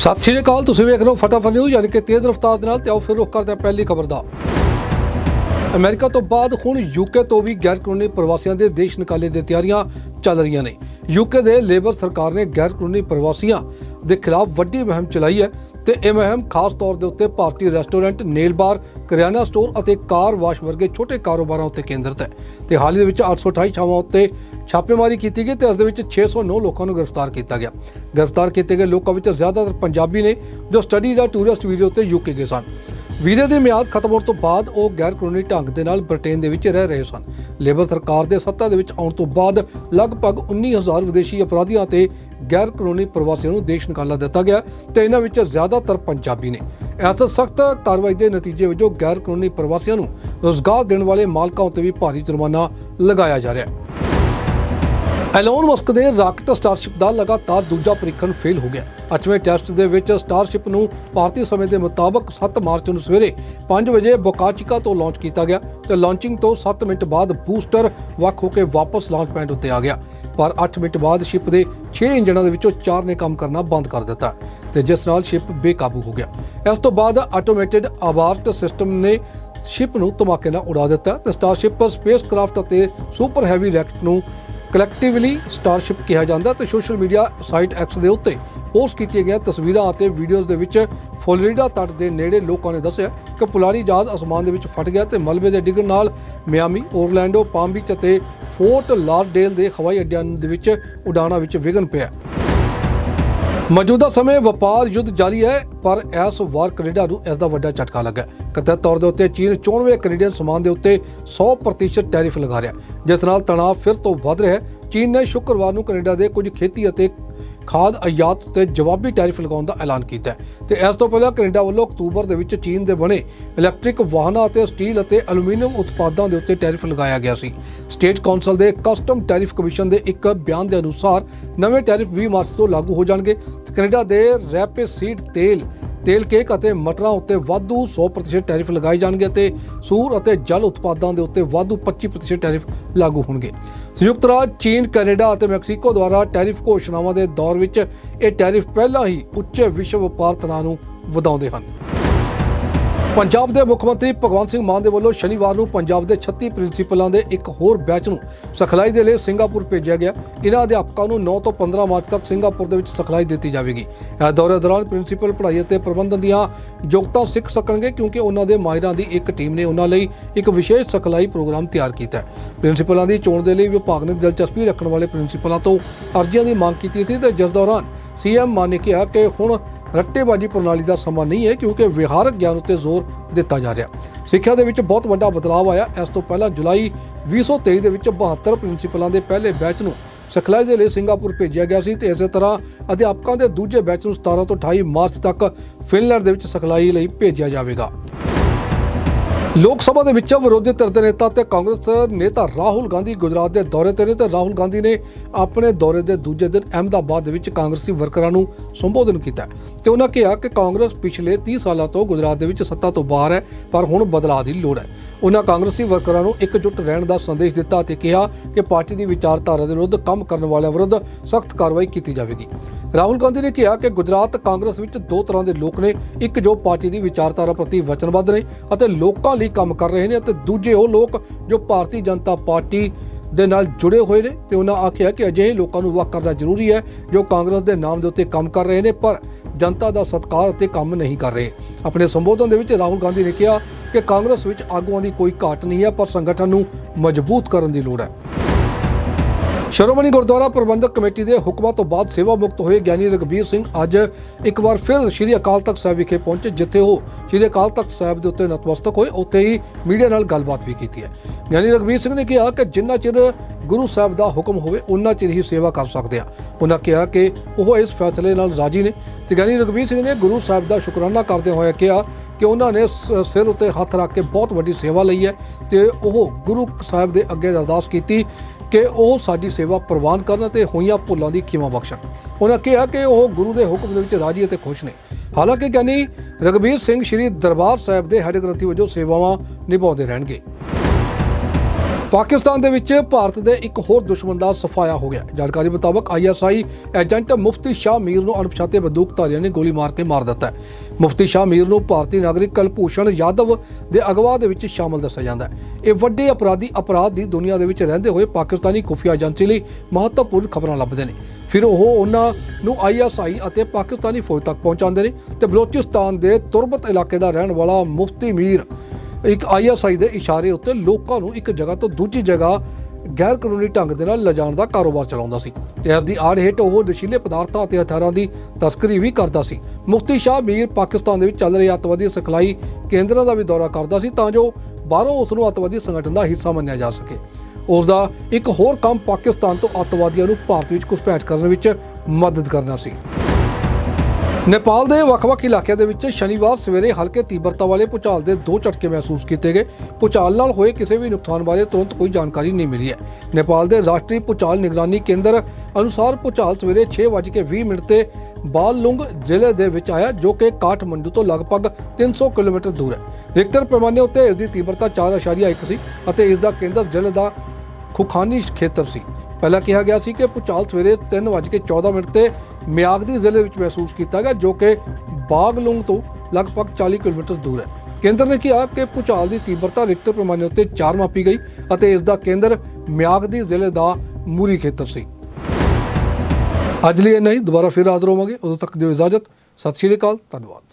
ਸਤਿ ਸ਼੍ਰੀ ਅਕਾਲ, ਤੁਸੀਂ ਵੇਖ ਰਹੇ ਹੋ ਫਟਾਫਟ ਨਿਊਜ਼ ਯਾਨੀ ਕਿ ਤੇਜ਼ ਰਫ਼ਤਾਰ ਦੇ ਨਾਲ ਤੇ ਆਓ ਫਿਰ ਰੁਕ ਕਰਦੇ ਹਾਂ ਪਹਿਲੀ ਖਬਰ ਦਾ। ਅਮਰੀਕਾ ਤੋਂ ਬਾਅਦ ਹੁਣ ਯੂਕੇ ਤੋਂ ਵੀ ਗੈਰ ਕਾਨੂੰਨੀ ਪ੍ਰਵਾਸੀਆਂ ਦੇ ਦੇਸ਼ ਨਿਕਾਲੇ ਦੀ ਤਿਆਰੀਆਂ ਚੱਲ ਰਹੀਆਂ ਨੇ। ਯੂਕੇ ਦੇ ਲੇਬਰ ਸਰਕਾਰ ਨੇ ਗੈਰ ਕਾਨੂੰਨੀ ਪ੍ਰਵਾਸੀਆਂ ਦੇ ਖਿਲਾਫ ਵੱਡੀ ਮੁਹਿੰਮ ਚਲਾਈ ਹੈ ਤੇ ਇਹ ਮੁਹਿੰਮ ਖਾਸ ਤੌਰ ਦੇ ਉੱਤੇ ਭਾਰਤੀ ਰੈਸਟੋਰੈਂਟ, ਨੇਲ ਬਾਰ, ਕਰਿਆਨਾ ਸਟੋਰ ਅਤੇ ਕਾਰ ਵਾਸ਼ ਵਰਗੇ ਛੋਟੇ ਕਾਰੋਬਾਰਾਂ ਉੱਤੇ ਕੇਂਦਰਿਤ ਹੈ। ਤੇ ਹਾਲ ਹੀ ਦੇ ਵਿੱਚ 828 ਥਾਵਾਂ ਉੱਤੇ ਛਾਪੇਮਾਰੀ ਕੀਤੀ ਗਈ ਤੇ ਇਸ ਦੇ ਵਿੱਚ 609 ਲੋਕਾਂ ਨੂੰ ਗ੍ਰਿਫਤਾਰ ਕੀਤਾ ਗਿਆ। ਗ੍ਰਿਫਤਾਰ ਕੀਤੇ ਗਏ ਲੋਕਾਂ ਵਿੱਚ ਜ਼ਿਆਦਾਤਰ ਪੰਜਾਬੀ ਨੇ ਜੋ ਸਟੱਡੀ ਜਾਂ ਟੂਰਿਸਟ ਵੀਜ਼ੇ ਉੱਤੇ ਯੂਕੇ ਗਏ ਸਨ। ਵੀਜ਼ੇ ਦੀ ਮਿਆਦ ਖਤਮ ਹੋਣ ਤੋਂ ਬਾਅਦ ਉਹ ਗੈਰ ਕਾਨੂੰਨੀ ਢੰਗ ਦੇ ਨਾਲ ਬ੍ਰਿਟੇਨ ਦੇ ਵਿੱਚ ਰਹਿ ਰਹੇ ਸਨ। ਲੇਬਰ ਸਰਕਾਰ ਦੇ ਸੱਤਾ ਦੇ ਵਿੱਚ ਆਉਣ ਤੋਂ ਬਾਅਦ ਲਗਭਗ 19000 ਵਿਦੇਸ਼ੀ ਅਪਰਾਧੀਆਂ ਤੇ ਗੈਰ ਕਾਨੂੰਨੀ ਪ੍ਰਵਾਸੀਆਂ ਨੂੰ ਦੇਸ਼ ਨਿਕਾਲਾ ਦਿੱਤਾ ਗਿਆ ਤੇ ਇਹਨਾਂ ਵਿੱਚ ਜ਼ਿਆਦਾਤਰ ਪੰਜਾਬੀ ਨੇ। ਇਸ ਸਖਤ ਕਾਰਵਾਈ ਦੇ ਨਤੀਜੇ ਵਜੋਂ ਗੈਰ ਕਾਨੂੰਨੀ ਪ੍ਰਵਾਸੀਆਂ ਨੂੰ ਰੋਜ਼ਗਾਰ ਦੇਣ ਵਾਲੇ ਮਾਲਕਾਂ ਉੱਤੇ ਵੀ ਭਾਰੀ ਜੁਰਮਾਨਾ ਲਗਾਇਆ ਜਾ ਰਿਹਾ ਹੈ। ਐਲੋਨ ਮਸਕ ਦੇ ਰਾਕਟ ਸਟਾਰਸ਼ਿਪ ਦਾ ਲਗਾਤਾਰ ਦੂਜਾ ਪ੍ਰੀਖਣ ਫੇਲ ਹੋ ਗਿਆ। ਅੱਠਵੇਂ ਟੈਸਟ ਦੇ ਵਿੱਚ ਸਟਾਰਸ਼ਿਪ ਨੂੰ ਭਾਰਤੀ ਸਮੇਂ ਦੇ ਮੁਤਾਬਕ 7 ਮਾਰਚ ਨੂੰ ਸਵੇਰੇ 5 ਵਜੇ ਬੋਕਾਚਿਕਾ ਤੋਂ ਲਾਂਚ ਕੀਤਾ ਗਿਆ ਤੇ ਲਾਂਚਿੰਗ ਤੋਂ 7 ਮਿੰਟ ਬਾਅਦ ਬੂਸਟਰ ਵੱਖ ਹੋ ਕੇ ਵਾਪਸ ਲਾਂਚ ਪੈਡ ਉੱਤੇ ਆ ਗਿਆ। ਪਰ 8 ਮਿੰਟ ਬਾਅਦ ਸ਼ਿਪ ਦੇ 6 ਇੰਜਣਾਂ ਦੇ ਵਿੱਚੋਂ 4 ਨੇ ਕੰਮ ਕਰਨਾ ਬੰਦ ਕਰ ਦਿੱਤਾ ਤੇ ਜਿਸ ਨਾਲ ਸ਼ਿਪ ਬੇਕਾਬੂ ਹੋ ਗਿਆ। ਇਸ ਤੋਂ ਬਾਅਦ ਆਟੋਮੇਟਿਡ ਅਬਾਰਟ ਸਿਸਟਮ ਨੇ ਸ਼ਿਪ ਨੂੰ ਧਮਾਕੇ ਨਾਲ ਉਡਾ ਦਿੱਤਾ ਤੇ ਸਟਾਰਸ਼ਿਪ ਸਪੇਸਕ੍ਰਾਫਟ ਅਤੇ ਸੁਪਰ ਹੈਵੀ ਰੈਕਟ ਨੂੰ ਕਲੈਕਟਿਵਲੀ ਸਟਾਰਸ਼ਿਪ ਕਿਹਾ ਜਾਂਦਾ ਤੇ ਸੋਸ਼ਲ ਮੀਡੀਆ ਸਾਈਟ ਐਕਸ ਦੇ ਉੱਤੇ ਪੋਸਟ ਕੀਤੀਆਂ ਗਈਆਂ ਤਸਵੀਰਾਂ ਅਤੇ ਵੀਡੀਓਜ਼ ਦੇ ਵਿੱਚ ਫਲੋਰੀਡਾ ਤੱਟ ਦੇ ਨੇੜੇ ਲੋਕਾਂ ਨੇ ਦੱਸਿਆ ਕਿ ਪੁਲਾਰੀ ਜਹਾਜ਼ ਅਸਮਾਨ ਦੇ ਵਿੱਚ ਫਟ ਗਿਆ ਤੇ ਮਲਬੇ ਦੇ ਡਿੱਗਣ ਨਾਲ ਮਿਆਮੀ, ਓਰਲੈਂਡੋ ਪਾਮ ਬੀਚ ਅਤੇ ਫੋਰਟ ਲਾਰਡੇਲ ਦੇ ਹਵਾਈ ਅੱਡਿਆਂ ਦੇ ਵਿੱਚ ਉਡਾਣਾਂ ਵਿੱਚ ਵਿਘਨ ਪਿਆ। ਮੌਜੂਦਾ ਸਮੇਂ ਵਪਾਰ ਯੁੱਧ ਜਾਰੀ ਹੈ, ਪਰ ਇਸ ਵਾਰ ਕੈਨੇਡਾ ਨੂੰ ਇਸ ਦਾ ਵੱਡਾ ਝਟਕਾ ਲੱਗਾ ਕਥਿਤ ਤੌਰ ਦੇ ਉੱਤੇ ਚੀਨ 94 ਕੈਨੇਡੀਅਨ ਸਮਾਨ ਦੇ ਉੱਤੇ 100% ਟੈਰਿਫ ਲਗਾ ਰਿਹਾ ਜਿਸ ਨਾਲ ਤਣਾਅ ਫਿਰ ਤੋਂ ਵੱਧ ਰਿਹਾ ਹੈ। ਚੀਨ ਨੇ ਸ਼ੁੱਕਰਵਾਰ ਨੂੰ ਕੈਨੇਡਾ ਦੇ ਕੁਝ ਖੇਤੀ ਅਤੇ ਖਾਦ ਆਯਾਤ ਉੱਤੇ ਜਵਾਬੀ ਟੈਰਿਫ ਲਗਾਉਣ ਦਾ ਐਲਾਨ ਕੀਤਾ ਹੈ। ਤੇ ਇਸ ਤੋਂ ਪਹਿਲਾਂ ਕੈਨੇਡਾ ਵੱਲੋਂ ਅਕਤੂਬਰ ਦੇ ਵਿੱਚ ਚੀਨ ਦੇ ਬਣੇ ਇਲੈਕਟ੍ਰਿਕ ਵਾਹਨਾਂ ਅਤੇ ਸਟੀਲ ਅਤੇ ਐਲੂਮੀਨੀਅਮ ਉਤਪਾਦਾਂ ਦੇ ਉੱਤੇ ਟੈਰਿਫ ਲਗਾਇਆ ਗਿਆ ਸੀ। ਸਟੇਟ ਕਾਉਂਸਲ ਦੇ ਕਸਟਮ ਟੈਰਿਫ ਕਮਿਸ਼ਨ ਦੇ ਇੱਕ ਬਿਆਨ ਦੇ ਅਨੁਸਾਰ ਨਵੇਂ ਟੈਰਿਫ 20 ਮਾਰਚ ਤੋਂ ਲਾਗੂ ਹੋ ਜਾਣਗੇ। ਕੈਨੇਡਾ ਦੇ ਰੈਪਿਡ ਸੀਡ ਤੇਲ ਤੇਲ ਕੇਕ ਅਤੇ ਮਟਰਾਂ ਉੱਤੇ ਵਾਧੂ 100% ਟੈਰਿਫ ਲਗਾਏ ਜਾਣਗੇ ਅਤੇ ਸੂਰ ਅਤੇ ਜਲ ਉਤਪਾਦਾਂ ਦੇ ਉੱਤੇ ਵਾਧੂ 25% ਟੈਰਿਫ ਲਾਗੂ ਹੋਣਗੇ। ਸੰਯੁਕਤ ਰਾਜ, ਚੀਨ, ਕੈਨੇਡਾ ਅਤੇ ਮੈਕਸੀਕੋ ਦੁਆਰਾ ਟੈਰਿਫ ਘੋਸ਼ਣਾਵਾਂ ਦੇ ਦੌਰ ਵਿੱਚ ਇਹ ਟੈਰਿਫ ਪਹਿਲਾਂ ਹੀ ਉੱਚੇ ਵਿਸ਼ਵ ਵਪਾਰ ਤਣਾਅ ਨੂੰ ਵਧਾਉਂਦੇ ਹਨ। ਪੰਜਾਬ ਦੇ ਮੁੱਖ ਮੰਤਰੀ ਭਗਵੰਤ ਸਿੰਘ ਮਾਨ ਦੇ ਵੱਲੋਂ ਸ਼ਨੀਵਾਰ ਨੂੰ ਪੰਜਾਬ ਦੇ 36 ਪ੍ਰਿੰਸੀਪਲਾਂ ਦੇ ਇੱਕ ਹੋਰ ਬੈਚ ਨੂੰ ਸਿਖਲਾਈ ਦੇ ਲਈ ਸਿੰਗਾਪੁਰ ਭੇਜਿਆ ਗਿਆ। ਇਹਨਾਂ ਅਧਿਆਪਕਾਂ ਨੂੰ 9 ਤੋਂ 15 ਮਾਰਚ ਤੱਕ ਸਿੰਗਾਪੁਰ ਦੇ ਵਿੱਚ ਸਿਖਲਾਈ ਦਿੱਤੀ ਜਾਵੇਗੀ। ਇਸ ਦੌਰੇ ਦੌਰਾਨ ਪ੍ਰਿੰਸੀਪਲ ਪੜ੍ਹਾਈ ਅਤੇ ਪ੍ਰਬੰਧਨ ਦੀਆਂ ਯੋਗਤਾ ਸਿੱਖ ਸਕਣਗੇ ਕਿਉਂਕਿ ਉਹਨਾਂ ਦੇ ਮਾਹਿਰਾਂ ਦੀ ਇੱਕ ਟੀਮ ਨੇ ਉਹਨਾਂ ਲਈ ਇੱਕ ਵਿਸ਼ੇਸ਼ ਸਿਖਲਾਈ ਪ੍ਰੋਗਰਾਮ ਤਿਆਰ ਕੀਤਾ ਹੈ। ਪ੍ਰਿੰਸੀਪਲਾਂ ਦੀ ਚੋਣ ਦੇ ਲਈ ਵਿਭਾਗ ਨੇ ਦਿਲਚਸਪੀ ਰੱਖਣ ਵਾਲੇ ਪ੍ਰਿੰਸੀਪਲਾਂ ਤੋਂ ਅਰਜ਼ੀਆਂ ਦੀ ਮੰਗ ਕੀਤੀ ਸੀ ਤੇ ਜਿਸ ਦੌਰਾਨ ਸੀਐਮ ਮਾਨ ਨੇ ਕਿਹਾ ਕਿ ਹੁਣ ਰੱਟੇਬਾਜ਼ੀ ਪ੍ਰਣਾਲੀ ਦਾ ਸਮਾਂ ਨਹੀਂ ਹੈ ਕਿਉਂਕਿ ਵਿਹਾਰਕ ਗਿਆਨ ਉੱਤੇ ਜ਼ੋਰ ਦਿੱਤਾ ਜਾ ਰਿਹਾ। ਸਿੱਖਿਆ ਦੇ ਵਿੱਚ ਬਹੁਤ ਵੱਡਾ ਬਦਲਾਅ ਆਇਆ। ਇਸ ਤੋਂ ਪਹਿਲਾਂ ਜੁਲਾਈ 2023 ਦੇ ਵਿੱਚ 72 ਪ੍ਰਿੰਸੀਪਲਾਂ ਦੇ ਪਹਿਲੇ ਬੈਚ ਨੂੰ ਸਿਖਲਾਈ ਦੇ ਲਈ ਸਿੰਗਾਪੁਰ ਭੇਜਿਆ ਗਿਆ ਸੀ ਤੇ ਇਸੇ ਤਰ੍ਹਾਂ ਅਧਿਆਪਕਾਂ ਦੇ ਦੂਜੇ ਬੈਚ ਨੂੰ 17 ਤੋਂ 28 ਮਾਰਚ ਤੱਕ ਫਿਨਲੈਂਡ ਦੇ ਵਿੱਚ ਸਿਖਲਾਈ ਲਈ ਭੇਜਿਆ ਜਾਵੇਗਾ। ਲੋਕ ਸਭਾ ਦੇ ਵਿੱਚ ਵਿਰੋਧੀ ਧਿਰ ਦੇ ਨੇਤਾ ਤੇ ਕਾਂਗਰਸ ਨੇਤਾ ਰਾਹੁਲ ਗਾਂਧੀ ਗੁਜਰਾਤ ਦੇ ਦੌਰੇ ਤੇ ਨੇ ਤੇ ਰਾਹੁਲ ਗਾਂਧੀ ਨੇ ਆਪਣੇ ਦੌਰੇ ਦੇ ਦੂਜੇ ਦਿਨ ਅਹਿਮਦਾਬਾਦ ਦੇ ਵਿੱਚ ਕਾਂਗਰਸੀ ਵਰਕਰਾਂ ਨੂੰ ਸੰਬੋਧਨ ਕੀਤਾ ਤੇ ਉਹਨਾਂ ਕਿਹਾ ਕਿ ਕਾਂਗਰਸ ਪਿਛਲੇ 30 ਸਾਲਾਂ ਤੋਂ ਗੁਜਰਾਤ ਦੇ ਵਿੱਚ ਸੱਤਾ ਤੋਂ ਬਾਹਰ ਹੈ, ਪਰ ਹੁਣ ਬਦਲਾਅ ਦੀ ਲੋੜ ਹੈ। ਉਹਨਾਂ ਕਾਂਗਰਸੀ ਵਰਕਰਾਂ ਨੂੰ ਇਕਜੁੱਟ ਰਹਿਣ ਦਾ ਸੰਦੇਸ਼ ਦਿੱਤਾ ਤੇ ਕਿਹਾ ਕਿ ਪਾਰਟੀ ਦੀ ਵਿਚਾਰਧਾਰਾ ਦੇ ਵਿਰੁੱਧ ਕੰਮ ਕਰਨ ਵਾਲਿਆਂ ਵਿਰੁੱਧ ਸਖਤ ਕਾਰਵਾਈ ਕੀਤੀ ਜਾਵੇਗੀ। ਰਾਹੁਲ ਗਾਂਧੀ ਨੇ ਕਿਹਾ ਕਿ ਗੁਜਰਾਤ ਕਾਂਗਰਸ ਵਿੱਚ ਦੋ ਤਰ੍ਹਾਂ ਦੇ ਲੋਕ ਨੇ, ਇੱਕ ਜੋ ਪਾਰਟੀ ਦੀ ਵਿਚਾਰਧਾਰਾ ਪ੍ਰਤੀ ਵਚਨਬੱਧ ਨੇ ਅਤੇ ਲੋਕਾਂ ਲਈ ਕੰਮ ਕਰ ਰਹੇ ਨੇ ਅਤੇ ਦੂਜੇ ਉਹ ਲੋਕ ਜੋ ਭਾਰਤੀ ਜਨਤਾ ਪਾਰਟੀ ਦੇ ਨਾਲ ਜੁੜੇ ਹੋਏ ਨੇ ਤੇ ਉਹਨਾਂ ਆਖਿਆ ਕਿ ਅਜਿਹੇ ਲੋਕਾਂ ਨੂੰ ਵੱਖ ਕਰਨਾ ਜ਼ਰੂਰੀ ਹੈ ਜੋ ਕਾਂਗਰਸ ਦੇ ਨਾਮ ਦੇ ਉੱਤੇ ਕੰਮ ਕਰ ਰਹੇ ਨੇ, ਪਰ ਜਨਤਾ ਦਾ ਸਤਿਕਾਰ ਅਤੇ ਕੰਮ ਨਹੀਂ ਕਰ ਰਹੇ। ਆਪਣੇ ਸੰਬੋਧਨ ਦੇ ਵਿੱਚ ਰਾਹੁਲ ਗਾਂਧੀ ਨੇ ਕਿਹਾ ਕਿ ਕਾਂਗਰਸ ਵਿੱਚ ਆਗੂਆਂ ਦੀ ਕੋਈ ਘਾਟ ਨਹੀਂ ਹੈ, ਪਰ ਸੰਗਠਨ ਨੂੰ ਮਜ਼ਬੂਤ ਕਰਨ ਦੀ ਲੋੜ ਹੈ। ਸ਼੍ਰੋਮਣੀ ਗੁਰਦੁਆਰਾ ਪ੍ਰਬੰਧਕ ਕਮੇਟੀ ਦੇ ਹੁਕਮਾਂ ਤੋਂ ਬਾਅਦ ਸੇਵਾ ਮੁਕਤ ਹੋਏ ਗਿਆਨੀ ਰਗਬੀਰ ਸਿੰਘ ਅੱਜ ਇੱਕ ਵਾਰ ਫਿਰ ਸ੍ਰੀ ਅਕਾਲ ਤਖਤ ਸਾਹਿਬ ਵਿਖੇ ਪਹੁੰਚੇ, ਜਿੱਥੇ ਉਹ ਸ੍ਰੀ ਅਕਾਲ ਤਖਤ ਸਾਹਿਬ ਦੇ ਉੱਤੇ ਨਤਮਸਤਕ ਹੋਏ। ਉੱਥੇ ਹੀ ਮੀਡੀਆ ਨਾਲ ਗੱਲਬਾਤ ਵੀ ਕੀਤੀ ਹੈ। ਗਿਆਨੀ ਰਗਬੀਰ ਸਿੰਘ ਨੇ ਕਿਹਾ ਕਿ ਜਿੰਨਾ ਚਿਰ ਗੁਰੂ ਸਾਹਿਬ ਦਾ ਹੁਕਮ ਹੋਵੇ ਉਨਾ ਚਿਰ ਹੀ ਸੇਵਾ ਕਰ ਸਕਦੇ ਆ ਉਹਨਾਂ ਕਿਹਾ ਕਿ ਉਹ ਇਸ ਫੈਸਲੇ ਨਾਲ ਰਾਜੀ ਨੇ। ਤੇ ਗਿਆਨੀ ਰਗਬੀਰ ਸਿੰਘ ਨੇ ਗੁਰੂ ਸਾਹਿਬ ਦਾ ਸ਼ੁਕਰਾਨਾ ਕਰਦੇ ਹੋਏ ਕਿਹਾ ਕਿ ਉਹਨਾਂ ਨੇ ਸ- ਸਿਰ ਉੱਤੇ ਹੱਥ ਰੱਖ ਕੇ ਬਹੁਤ ਵੱਡੀ ਸੇਵਾ ਲਈ ਹੈ ਤੇ ਉਹ ਗੁਰੂ ਸਾਹਿਬ ਦੇ ਅੱਗੇ ਅਰਦਾਸ ਕੀਤੀ। ਕਿ ਉਹ ਸਾਡੀ ਸੇਵਾ ਪ੍ਰਵਾਨ ਕਰਨ ਅਤੇ ਹੋਈਆਂ ਭੁੱਲਾਂ ਦੀ ਖਿਮਾ ਬਖਸ਼ਣ। ਉਹਨਾਂ ਕਿਹਾ ਕਿ ਉਹ ਗੁਰੂ ਦੇ ਹੁਕਮ ਦੇ ਵਿੱਚ ਰਾਜੀ ਅਤੇ ਖੁਸ਼ ਨੇ। ਹਾਲਾਂਕਿ ਗਿਆਨੀ ਰਗਬੀਰ ਸਿੰਘ ਸ੍ਰੀ ਦਰਬਾਰ ਸਾਹਿਬ ਦੇ ਹੈੱਡ ਗ੍ਰੰਥੀ ਵਜੋਂ ਸੇਵਾਵਾਂ ਨਿਭਾਉਂਦੇ ਰਹਿਣਗੇ। ਪਾਕਿਸਤਾਨ ਦੇ ਵਿੱਚ ਭਾਰਤ ਦੇ ਇੱਕ ਹੋਰ ਦੁਸ਼ਮਣ ਦਾ ਸਫਾਇਆ ਹੋ ਗਿਆ। ਜਾਣਕਾਰੀ ਮੁਤਾਬਕ ਆਈਐਸਆਈ ਏਜੰਟ ਮੁਫਤੀ ਸ਼ਾਹ ਮੀਰ ਨੂੰ ਅਣਪਛਾਤੇ ਬੰਦੂਕਧਾਰੀਆਂ ਨੇ ਗੋਲੀ ਮਾਰ ਕੇ ਮਾਰ ਦਿੱਤਾ ਹੈ। ਮੁਫਤੀ ਸ਼ਾਹ ਮੀਰ ਨੂੰ ਭਾਰਤੀ ਨਾਗਰਿਕ ਕਲਭੂਸ਼ਣ ਯਾਦਵ ਦੇ ਅਗਵਾ ਦੇ ਵਿੱਚ ਸ਼ਾਮਲ ਦੱਸਿਆ ਜਾਂਦਾ ਹੈ। ਇਹ ਵੱਡੇ ਅਪਰਾਧੀ ਅਪਰਾਧ ਦੀ ਦੁਨੀਆ ਦੇ ਵਿੱਚ ਰਹਿੰਦੇ ਹੋਏ ਪਾਕਿਸਤਾਨੀ ਖੁਫੀਆ ਏਜੰਸੀ ਲਈ ਮਹੱਤਵਪੂਰਨ ਖਬਰਾਂ ਲੱਭਦੇ ਨੇ। ਫਿਰ ਉਹ ਉਹਨਾਂ ਨੂੰ ਆਈਐਸਆਈ ਅਤੇ ਪਾਕਿਸਤਾਨੀ ਫੌਜ ਤੱਕ ਪਹੁੰਚਾਉਂਦੇ ਨੇ ਤੇ ਬਲੋਚਿਸਤਾਨ ਦੇ ਤੁਰਬਤ ਇਲਾਕੇ ਦਾ ਰਹਿਣ ਵਾਲਾ ਮੁਫਤੀ ਮੀਰ ਇੱਕ ਆਈਐਸਆਈ ਦੇ ਇਸ਼ਾਰੇ ਉੱਤੇ ਲੋਕਾਂ ਨੂੰ ਇੱਕ ਜਗ੍ਹਾ ਤੋਂ ਦੂਜੀ ਜਗ੍ਹਾ ਗੈਰ ਕਾਨੂੰਨੀ ਢੰਗ ਦੇ ਨਾਲ ਲਿਜਾਣ ਦਾ ਕਾਰੋਬਾਰ ਚਲਾਉਂਦਾ ਸੀ। ਤੇ ਇਸ ਦੀ ਆੜ ਹੇਠ ਉਹ ਨਸ਼ੀਲੇ ਪਦਾਰਥਾਂ ਅਤੇ ਹਥਿਆਰਾਂ ਦੀ ਤਸਕਰੀ ਵੀ ਕਰਦਾ ਸੀ। ਮੁਫਤੀ ਸ਼ਾਹ ਮੀਰ ਪਾਕਿਸਤਾਨ ਦੇ ਵਿੱਚ ਚੱਲ ਰਹੇ ਅੱਤਵਾਦੀ ਸਿਖਲਾਈ ਕੇਂਦਰਾਂ ਦਾ ਵੀ ਦੌਰਾ ਕਰਦਾ ਸੀ ਤਾਂ ਜੋ ਬਾਹਰੋਂ ਉਸ ਨੂੰ ਅੱਤਵਾਦੀ ਸੰਗਠਨ ਦਾ ਹਿੱਸਾ ਮੰਨਿਆ ਜਾ ਸਕੇ। ਉਸ ਦਾ ਇੱਕ ਹੋਰ ਕੰਮ ਪਾਕਿਸਤਾਨ ਤੋਂ ਅੱਤਵਾਦੀਆਂ ਨੂੰ ਭਾਰਤ ਵਿੱਚ ਘੁਸਪੈਠ ਕਰਨ ਵਿੱਚ ਮਦਦ ਕਰਨਾ ਸੀ। ਨੇਪਾਲ ਦੇ ਵੱਖ-ਵੱਖ ਇਲਾਕਿਆਂ ਦੇ ਵਿੱਚ ਸ਼ਨੀਵਾਰ ਸਵੇਰੇ ਹਲਕੇ ਤੀਬਰਤਾ ਵਾਲੇ ਭੂਚਾਲ ਦੇ ਦੋ ਝਟਕੇ ਮਹਿਸੂਸ ਕੀਤੇ ਗਏ। ਭੂਚਾਲ ਨਾਲ ਹੋਏ ਕਿਸੇ ਵੀ ਨੁਕਸਾਨ ਬਾਰੇ ਤੁਰੰਤ ਕੋਈ ਜਾਣਕਾਰੀ ਨਹੀਂ ਮਿਲੀ ਹੈ। ਨੇਪਾਲ ਦੇ ਰਾਸ਼ਟਰੀ ਭੂਚਾਲ ਨਿਗਰਾਨੀ ਕੇਂਦਰ ਅਨੁਸਾਰ ਭੂਚਾਲ ਸਵੇਰੇ 6:20 ਮਿੰਟ ਤੇ ਬਾਲਲੁੰਗ ਜ਼ਿਲ੍ਹੇ ਦੇ ਵਿੱਚ ਆਇਆ, ਜੋ ਕਿ ਕਾਠਮੰਡੂ ਤੋਂ ਲਗਭਗ 300 ਕਿਲੋਮੀਟਰ ਦੂਰ ਹੈ। ਰਿਕਟਰ ਪੈਮਾਨੇ ਉੱਤੇ ਇਸ ਦੀ ਤੀਬਰਤਾ 4.1 ਸੀ ਅਤੇ ਇਸ ਦਾ ਕੇਂਦਰ ਜ਼ਿਲ੍ਹੇ ਦਾ ਖੁਖਾਨੀ ਖੇਤਰ ਸੀ। ਪਹਿਲਾਂ ਕਿਹਾ ਗਿਆ ਸੀ ਕਿ ਭੂਚਾਲ ਸਵੇਰੇ 3:14 ਮਿੰਟ ਤੇ ਮਿਆਗਦੀ ਜ਼ਿਲ੍ਹੇ ਵਿੱਚ ਮਹਿਸੂਸ ਕੀਤਾ ਗਿਆ, ਜੋ ਕਿ ਬਾਗਲੁੰਗ ਤੋਂ ਲਗਭਗ 40 ਕਿਲੋਮੀਟਰ ਦੂਰ ਹੈ। ਕੇਂਦਰ ਨੇ ਕਿਹਾ ਕਿ ਭੂਚਾਲ ਦੀ ਤੀਬਰਤਾ ਰਿਕਟਰ ਪੈਮਾਨੇ ਉੱਤੇ 4 ਮਾਪੀ ਗਈ ਅਤੇ ਇਸ ਦਾ ਕੇਂਦਰ ਮਿਆਗਦੀ ਜ਼ਿਲ੍ਹੇ ਦਾ ਮੂਰੀ ਖੇਤਰ ਸੀ। ਅੱਜ ਲਈ ਇਹ ਨਹੀਂ ਦੁਬਾਰਾ ਫਿਰ ਹਾਜ਼ਰ ਹੋਵਾਂਗੇ। ਉਦੋਂ ਤੱਕ ਦਿਓ ਇਜਾਜ਼ਤ। ਸਤਿ ਸ਼੍ਰੀ ਅਕਾਲ। ਧੰਨਵਾਦ।